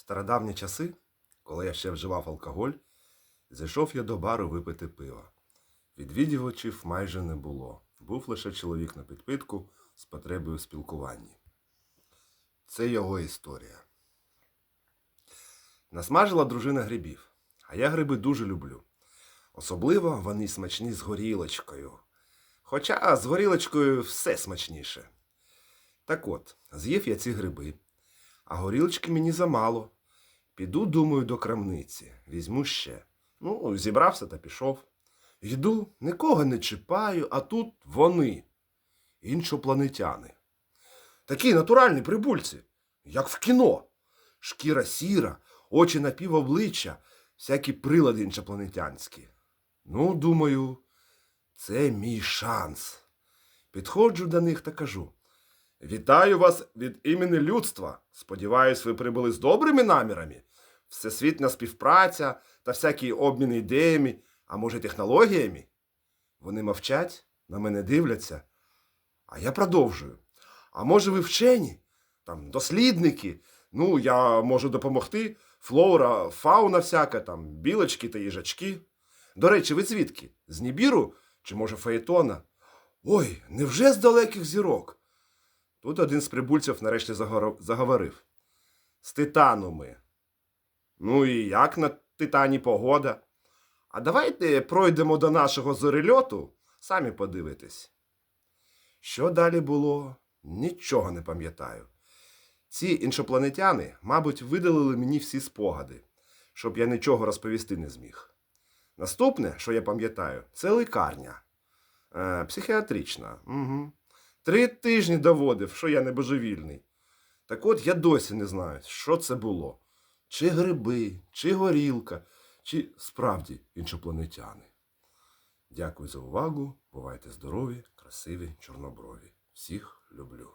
стародавні часи, коли я ще вживав алкоголь, зайшов я до бару випити пива. Відвідувачів майже не було. Був лише чоловік на підпитку з потребою в спілкуванні. Це його історія. Насмажила дружина грибів, а я гриби дуже люблю. Особливо вони смачні з горілочкою. Хоча з горілочкою все смачніше. Так от, з'їв я ці гриби, а горілочки мені замало. Піду, думаю, до крамниці, візьму ще. Ну, зібрався та пішов. Йду, нікого не чіпаю, а тут вони, іншопланетяни. Такі натуральні прибульці, як в кіно. Шкіра сіра, очі напівобличчя, всякі прилади іншопланетянські. Ну, думаю, це мій шанс. Підходжу до них та кажу. Вітаю вас від імені людства. Сподіваюсь, ви прибули з добрими намірами. Всесвітня співпраця та всякі обміни ідеями, а може технологіями. Вони мовчать, на мене дивляться. А я продовжую. А може, ви вчені? Там дослідники. Ну, я можу допомогти. Флора, фауна всяка, там, білочки та їжачки. До речі, ви звідки? З Нібіру чи, може, Фаєтона? Ой, невже з далеких зірок? Тут один з прибульців нарешті заговорив. З Титану ми. Ну і як на Титані погода? А давайте пройдемо до нашого зорильоту, самі подивитесь. Що далі було, нічого не пам'ятаю. Ці іншопланетяни, мабуть, видалили мені всі спогади, щоб я нічого розповісти не зміг. Наступне, що я пам'ятаю, це лікарня. Е, психіатрична. Угу. Три тижні доводив, що я не божевільний. Так от я досі не знаю, що це було. Чи гриби, чи горілка, чи справді іншопланетяни. Дякую за увагу. Бувайте здорові, красиві, чорноброві. Всіх люблю.